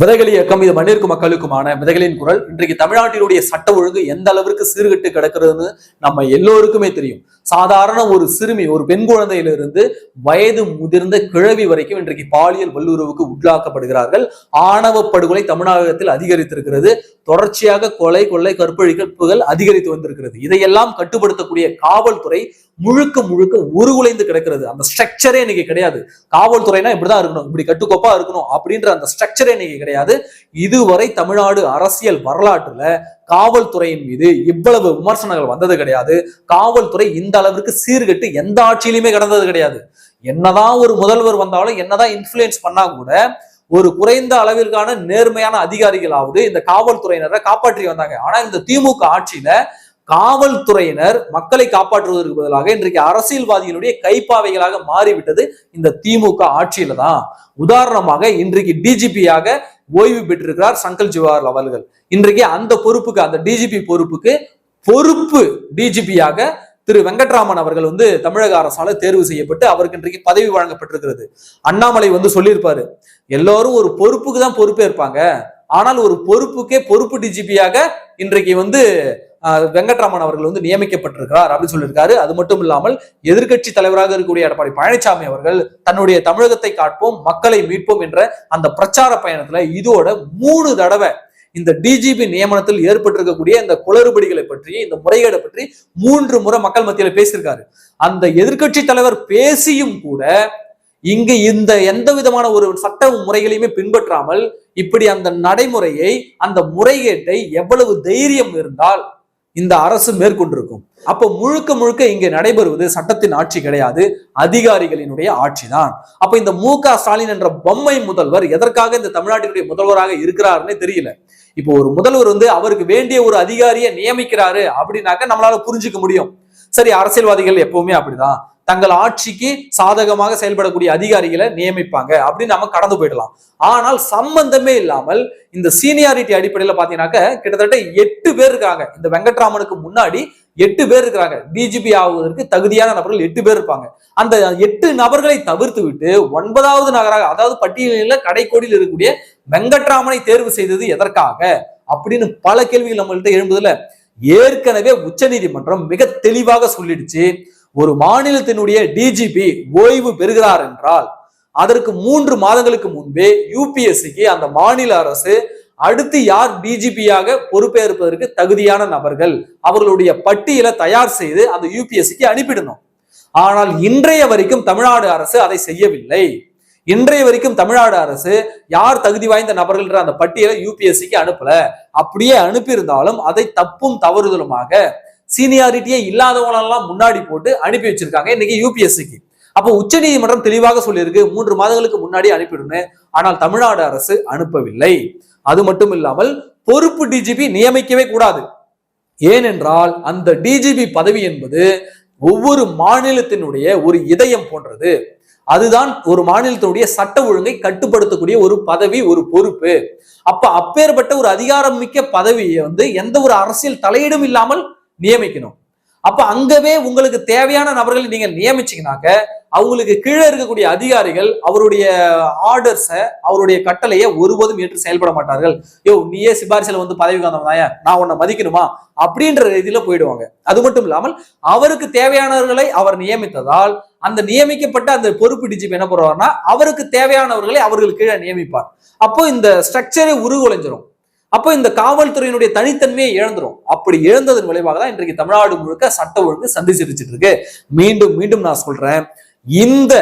விதைகள் இயக்கம் இது மண்ணிற்கு மக்களுக்குமான விதைகளின் குரல். இன்றைக்கு தமிழ்நாட்டினுடைய சட்ட ஒழுங்கு எந்த அளவிற்கு சீர்கெட்டு கிடக்கிறதுன்னு நம்ம எல்லோருக்குமே தெரியும். சாதாரண ஒரு சிறுமி ஒரு பெண் குழந்தையிலிருந்து வயது முதிர்ந்த கிழவி வரைக்கும் இன்றைக்கு பாலியல் வல்லுறவுக்கு உள்ளாக்கப்படுகிறார்கள். ஆணவ படுகொலை தமிழகத்தில் அதிகரித்திருக்கிறது. தொடர்ச்சியாக கொலை கொள்ளை கற்பழிப்புகள் அதிகரித்து வந்திருக்கிறது. இதையெல்லாம் கட்டுப்படுத்தக்கூடிய காவல்துறை முழுக்க முழுக்க உருகுலைந்து கிடக்கிறது. அந்த ஸ்ட்ரக்சரே இன்னைக்கு கிடையாது. காவல்துறைனா இப்படிதான் இருக்கணும். இப்படி கட்டுக்கோப்பா இருக்கணும் அப்படின்ற அந்த ஸ்ட்ரக்சரே இன்னைக்கு கிடையாது. இதுவரை தமிழ்நாடு அரசியல் வரலாற்றுல காவல்துறையின் மீது இவ்வளவு விமர்சனங்கள் வந்தது கிடையாது. காவல்துறை இந்த அளவிற்கு சீர்கெட்டு எந்த ஆட்சியிலுமே கிடந்தது கிடையாது. என்னதான் ஒரு முதல்வர் வந்தாலும் என்னதான் இன்ஃபுளுயன்ஸ் பண்ணா கூட ஒரு குறைந்த அளவிற்கான நேர்மையான அதிகாரிகளாவது இந்த காவல்துறையினரை காப்பாற்றி வந்தாங்க. ஆனா இந்த திமுக ஆட்சியில காவல்துறையினர் மக்களை காப்பாற்றுவதற்கு பதிலாக இன்றைக்கு அரசியல்வாதிகளுடைய கைப்பாவைகளாக மாறிவிட்டது இந்த திமுக ஆட்சியில தான் உதாரணமாக இன்றைக்கு டிஜிபியாக ஓய்வு பெற்றிருக்கிறார் சங்கல் ஜிவார் அவர்கள். இன்றைக்கு அந்த பொறுப்புக்கு அந்த டிஜிபி பொறுப்புக்கு பொறுப்பு டிஜிபியாக திரு வெங்கட்ராமன் அவர்கள் வந்து தமிழக அரசால தேர்வு செய்யப்பட்டு அவருக்கு இன்றைக்கு பதவி வழங்கப்பட்டிருக்கிறது. அண்ணாமலை வந்து சொல்லியிருப்பாரு எல்லாரும் ஒரு பொறுப்புக்கு தான் பொறுப்பேற்பாங்க. ஆனால் ஒரு பொறுப்புக்கே பொறுப்பு டிஜிபியாக இன்றைக்கு வந்து வெங்கட்ராமன் அவர்கள் வந்து நியமிக்கப்பட்டிருக்கிறார் அப்படின்னு சொல்லியிருக்காரு. அது மட்டும் இல்லாமல் எதிர்க்கட்சி தலைவராக இருக்கக்கூடிய எடப்பாடி பழனிசாமி அவர்கள் தன்னுடைய தமிழகத்தை காட்போம் மக்களை மீட்போம் என்ற அந்த பிரச்சார பயணத்துல இதோட மூணு தடவை இந்த டிஜிபி நியமனத்தில் ஏற்பட்டிருக்கக்கூடிய இந்த குளறுபடிகளை பற்றி இந்த முறைகேடை பற்றி மூன்று முறை மக்கள் மத்தியில பேசியிருக்காரு. அந்த எதிர்க்கட்சி தலைவர் பேசியும் கூட இங்கு இந்த எந்த விதமான ஒரு சட்ட முறைகளையுமே பின்பற்றாமல் இப்படி அந்த நடைமுறையை அந்த முறைகேட்டை எவ்வளவு தைரியம் இருந்தால் இந்த அரசு மேற்கொண்டிருக்கும். அப்போ முழுக்க முழுக்க இங்கே நடைபெறுவது சட்டத்தின் ஆட்சி கிடையாது அதிகாரிகளினுடைய ஆட்சி தான் அப்ப இந்த மு ஸ்டாலின் என்ற பொம்மை முதல்வர் எதற்காக இந்த தமிழ்நாட்டினுடைய முதல்வராக இருக்கிறாருன்னே தெரியல. இப்போ ஒரு முதல்வர் வந்து அவருக்கு வேண்டிய ஒரு அதிகாரியை நியமிக்கிறாரு அப்படின்னாக்க நம்மளால புரிஞ்சுக்க முடியும். சரி அரசியல்வாதிகள் எப்பவுமே அப்படிதான். தங்கள் ஆட்சிக்கு சாதகமாக செயல்படக்கூடிய அதிகாரிகளை நியமிப்பாங்க அப்படின்னு நம்ம கடந்து போயிடலாம். ஆனால் சம்பந்தமே இல்லாமல் இந்த சீனியாரிட்டி அடிப்படையில பார்த்தீங்கன்னாக்க கிட்டத்தட்ட எட்டு பேர் இருக்காங்க. இந்த வெங்கட்ராமனுக்கு முன்னாடி எட்டு பேர் இருக்கிறாங்க டிஜிபி ஆகுவதற்கு தகுதியான நபர்கள் எட்டு பேர் இருப்பாங்க. அந்த எட்டு நபர்களை தவிர்த்து விட்டு ஒன்பதாவது நகராக அதாவது பட்டியலில் கடைக்கோடியில் இருக்கக்கூடிய வெங்கட்ராமனை தேர்வு செய்தது எதற்காக அப்படின்னு பல கேள்விகள் நம்மள்கிட்ட எழும்புதுல. ஏற்கனவே உச்சநீதிமன்றம் மிக தெளிவாக சொல்லிடுச்சு. ஒரு மாநிலத்தினுடைய டிஜிபி ஓய்வு பெறுகிறார் என்றால் அதற்கு மூன்று மாதங்களுக்கு முன்பே யூபிஎஸ்சிக்கு அந்த மாநில அரசு அடுத்து யார் டிஜிபியாக பொறுப்பேற்பதற்கு தகுதியான நபர்கள் அவர்களுடைய பட்டியலை தயார் செய்து அந்த யூபிஎஸ்சிக்கு அனுப்பிடணும். ஆனால் இன்றைய வரைக்கும் தமிழ்நாடு அரசு அதை செய்யவில்லை. இன்றைய வரைக்கும் தமிழ்நாடு அரசு யார் தகுதி வாய்ந்த நபர்கள்ன்ற அந்த பட்டியலை யூபிஎஸ்சிக்கு அனுப்பல. அப்படியே அனுப்பியிருந்தாலும் அதை தப்பும் தவறுதலுமாக சீனியாரிட்டியே இல்லாதவங்களெல்லாம் முன்னாடி போட்டு அனுப்பி வச்சிருக்காங்க. இன்னைக்கு யூபிஎஸ்சிக்கு அப்போ உச்சநீதிமன்றம் தெளிவாக சொல்லியிருக்கு மூன்று மாதங்களுக்கு முன்னாடி அனுப்பிடுன்னு ஆனால் தமிழ்நாடு அரசு அனுப்பவில்லை. அது மட்டும் இல்லாமல் பொறுப்பு டிஜிபி நியமிக்கவே கூடாது. ஏனென்றால் அந்த டிஜிபி பதவி என்பது ஒவ்வொரு மாநிலத்தினுடைய ஒரு இதயம் போன்றது. அதுதான் ஒரு மாநிலத்தினுடைய சட்ட ஒழுங்கை கட்டுப்படுத்தக்கூடிய ஒரு பதவி ஒரு பொறுப்பு. அப்ப அப்பேற்பட்ட ஒரு அதிகாரம் மிக்க பதவியை வந்து எந்த ஒரு அரசியல் தலையீடும் இல்லாமல் நியமிக்கணும். அப்ப அங்கவே உங்களுக்கு தேவையான நபர்களை நீங்க நியமிச்சீங்கனாக்க அவங்களுக்கு கீழே இருக்கக்கூடிய அதிகாரிகள் அவருடைய ஆர்டர்ஸை அவருடைய கட்டளையை ஒருபோதும் ஏற்று செயல்பட மாட்டார்கள். யோ நீயே சிபாரிசில வந்து பதவிக்கு வந்தவனாயா நான் உன்னை மதிக்கணுமா? அப்படின்ற ரீதியில போயிடுவாங்க. அது மட்டும் இல்லாமல் அவருக்கு தேவையானவர்களை அவர் நியமித்ததால் அந்த நியமிக்கப்பட்ட அந்த பொறுப்பு டிஜிபி என்ன பண்ணுவார்னா அவருக்கு தேவையானவர்களை அவர்கள் கீழே நியமிப்பார். அப்போ இந்த ஸ்ட்ரக்சரே உருகுலைஞ்சிரும். அப்போ இந்த காவல்துறையினுடைய தனித்தன்மையை இழந்துரும். அப்படி இழந்ததன் விளைவாக தான் இன்றைக்கு தமிழ்நாடு முழுக்க சட்ட ஒழுங்கு சந்திச்சிருச்சிட்டு இருக்கு மீண்டும் மீண்டும் நான் சொல்றேன். இந்த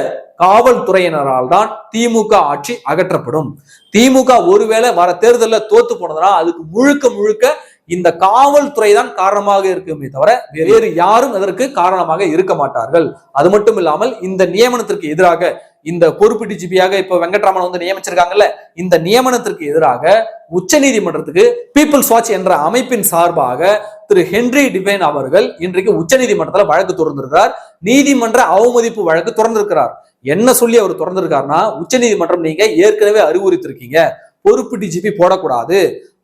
காவல்துறையினரால் தான் திமுக ஆட்சி அகற்றப்படும். திமுக ஒருவேளை வர தேர்தலில் தோத்து போனதுனா அதுக்கு முழுக்க முழுக்க இந்த காவல்துறை தான் காரணமாக இருக்குமே தவிர வேறு யாரும் அதற்கு காரணமாக இருக்க மாட்டார்கள். அது மட்டும் இல்லாமல் இந்த நியமனத்திற்கு எதிராக இந்த பொறுப்பு டிஜிபியாக இப்ப வெங்கட்ராமன் வந்து நியமிச்சிருக்காங்கல்ல இந்த நியமனத்திற்கு எதிராக உச்ச நீதிமன்றத்துக்கு பீப்புள்ஸ் வாட்ச் என்ற அமைப்பின் சார்பாக திரு ஹென்றி டிவைன் அவர்கள் இன்றைக்கு உச்ச நீதிமன்றத்தில் வழக்கு தொடர்ந்திருக்கிறார் நீதிமன்ற அவமதிப்பு வழக்கு திறந்திருக்கிறார். என்ன சொல்லி அவர் திறந்திருக்காருன்னா உச்ச நீதிமன்றம் நீங்க ஏற்கனவே அறிவுறுத்திருக்கீங்க. பொறுப்பு டிஜிபி போடக்கூடாது.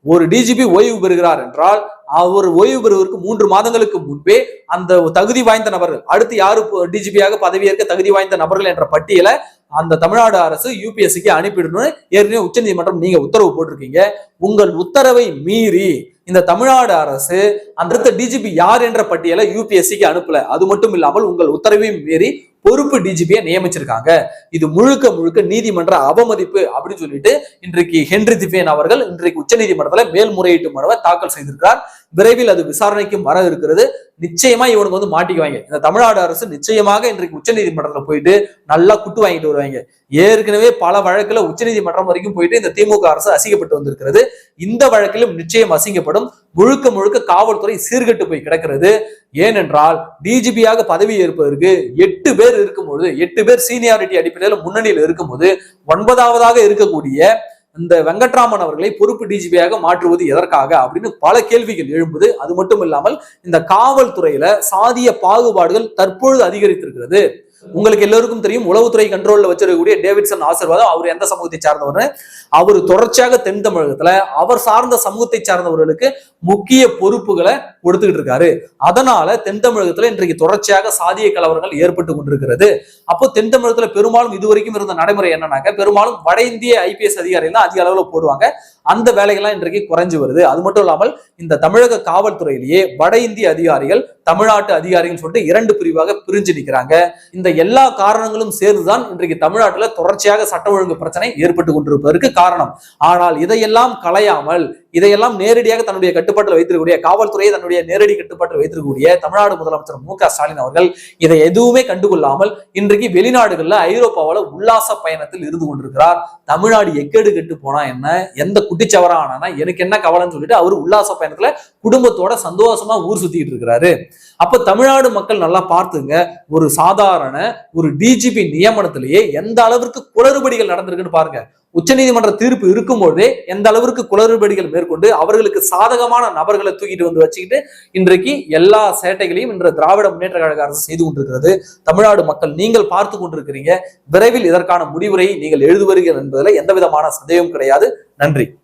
ஒரு டிஜிபி ஓய்வு பெறுகிறார் என்றால் அவர் ஓய்வு பெறுவதற்கு மூன்று மாதங்களுக்கு முன்பே அந்த தகுதி வாய்ந்த நபர்கள் அடுத்து யாரு டிஜிபியாக பதவியேற்க தகுதி வாய்ந்த நபர்கள் என்ற பட்டியலை அந்த தமிழ்நாடு அரசு யூபிஎஸ்சிக்கு அனுப்பிடணும்னு ஏற்கனவே உச்சநீதிமன்றம் நீங்க உத்தரவு போட்டிருக்கீங்க. உங்கள் உத்தரவை மீறி இந்த தமிழ்நாடு அரசு அடுத்த டிஜிபி யார் என்ற பட்டியலை யூபிஎஸ்சிக்கு அனுப்பல. அது மட்டும் இல்லாமல் உங்கள் உத்தரவையும் மீறி பொறுப்பு டிஜிபியை நியமிச்சிருக்காங்க. இது முழுக்க முழுக்க நீதிமன்ற அவமதிப்பு அப்படின்னு சொல்லிட்டு இன்றைக்கு ஹென்றி திஃபேன் அவர்கள் இன்றைக்கு உச்சநீதிமன்றத்தில் மேல்முறையீட்டு மனுவை தாக்கல் செய்திருக்கிறார். விரைவில் அது விசாரணைக்கும் வர இருக்கிறது. நிச்சயமா இவனுக்கு வந்து மாட்டிக்குவாங்க. இந்த தமிழ்நாடு அரசு நிச்சயமாக இன்றைக்கு உச்சநீதிமன்றத்தில் போயிட்டு நல்லா குட்டு வாங்கிட்டு வருவாங்க. ஏற்கனவே பல வழக்குல உச்சநீதிமன்றம் வரைக்கும் போயிட்டு இந்த திமுக அரசு அசிங்கப்பட்டு வந்திருக்கிறது. இந்த வழக்கிலும் நிச்சயம் அசிங்கப்படும். முழுக்க முழுக்க காவல்துறை சீர்கெட்டு போய் கிடக்கிறது. ஏனென்றால் டிஜிபியாக பதவி ஏற்பதற்கு எட்டு பேர் இருக்கும்பொழுது எட்டு பேர் சீனியாரிட்டி அடிப்படையில் முன்னணியில் இருக்கும்போது ஒன்பதாவதாக இருக்கக்கூடிய இந்த வெங்கட்ராமன் அவர்களை பொறுப்பு டிஜிபியாக மாற்றுவது எதற்காக அப்படின்னு பல கேள்விகள் எழும்புது. அது மட்டும் இல்லாமல் இந்த காவல்துறையில சாதிய பாகுபாடுகள் தற்பொழுது அதிகரித்திருக்கிறது. உங்களுக்கு எல்லோருக்கும் தெரியும் உளவுத்துறை கண்ட்ரோல்ல வச்சிருக்கக்கூடிய டேவிட்சன் ஆசீர்வாதம் அவர் எந்த சமூகத்தை சார்ந்தவர் அவர் தொடர்ச்சியாக தென் தமிழகத்துல அவர் சார்ந்த சமூகத்தை சார்ந்தவர்களுக்கு முக்கிய பொறுப்புகளை கொடுத்துக்கிட்டு இருக்காரு. அதனால தென் தமிழகத்துல இன்றைக்கு தொடர்ச்சியாக சாதிய கலவரங்கள் ஏற்பட்டு கொண்டிருக்கிறது. அப்போ தென் தமிழகத்துல பெரும்பாலும் இதுவரைக்கும் இருந்த நடைமுறை என்னன்னாக்க பெரும்பாலும் வட இந்திய ஐபிஎஸ் அதிகாரிகள் தான் அதிக அளவுல போடுவாங்க. அந்த வேலைகள்லாம் இன்றைக்கு குறைஞ்சு வருது. அது மட்டும் இல்லாமல் இந்த தமிழக காவல்துறையிலேயே வட இந்திய அதிகாரிகள் தமிழ்நாட்டு அதிகாரிகள் சொல்லிட்டு இரண்டு பிரிவாக பிரிஞ்சு நிற்கிறாங்க இந்த எல்லா காரணங்களும் சேர்ந்துதான் இன்றைக்கு தமிழ்நாட்டுல தொடர்ச்சியாக சட்ட ஒழுங்கு பிரச்சனை ஏற்பட்டு கொண்டிருப்பதற்கு காரணம். ஆனால் இதையெல்லாம் களையாமல் இதையெல்லாம் நேரடியாக தன்னுடைய கட்டுப்பாட்டில் வைத்திருக்கக்கூடிய காவல்துறையை தன்னுடைய நேரடி கட்டுப்பாட்டில் வைத்திருக்கக்கூடிய தமிழ்நாடு முதலமைச்சர் மு ஸ்டாலின் அவர்கள் இதை எதுவுமே கண்டுகொள்ளாமல் இன்றைக்கு வெளிநாடுகள்ல ஐரோப்பாவில் உல்லாச பயணத்தில் இருந்து கொண்டிருக்கிறார். தமிழ்நாடு எக்கேடு கெட்டு போனா என்ன? எந்த குட்டிச்சவரா ஆனா எனக்கு என்ன கவலைன்னு சொல்லிட்டு அவர் உல்லாச பயணத்துல குடும்பத்தோட சந்தோஷமா ஊர் சுத்திட்டு இருக்கிறாரு அப்ப தமிழ்நாடு மக்கள் நல்லா பார்த்துங்க. ஒரு சாதாரண ஒரு டிஜிபி நியமனத்திலேயே எந்த அளவிற்கு குளறுபடிகள் நடந்திருக்குன்னு பாருங்க. உச்சநீதிமன்ற தீர்ப்பு இருக்கும்போதே எந்த அளவிற்கு குளறுபடிகள் மேற்கொண்டு அவர்களுக்கு சாதகமான நபர்களை தூக்கிட்டு வந்து வச்சுக்கிட்டு இன்றைக்கு எல்லா சேட்டைகளையும் இன்று திராவிட முன்னேற்ற கழக அரசு செய்து கொண்டிருக்கிறது. தமிழ்நாடு மக்கள் நீங்கள் பார்த்து கொண்டிருக்கிறீங்க. விரைவில் இதற்கான முடிவுரை நீங்கள் எழுதுவீர்கள் என்பதில் எந்த விதமான சந்தேகம் கிடையாது. நன்றி.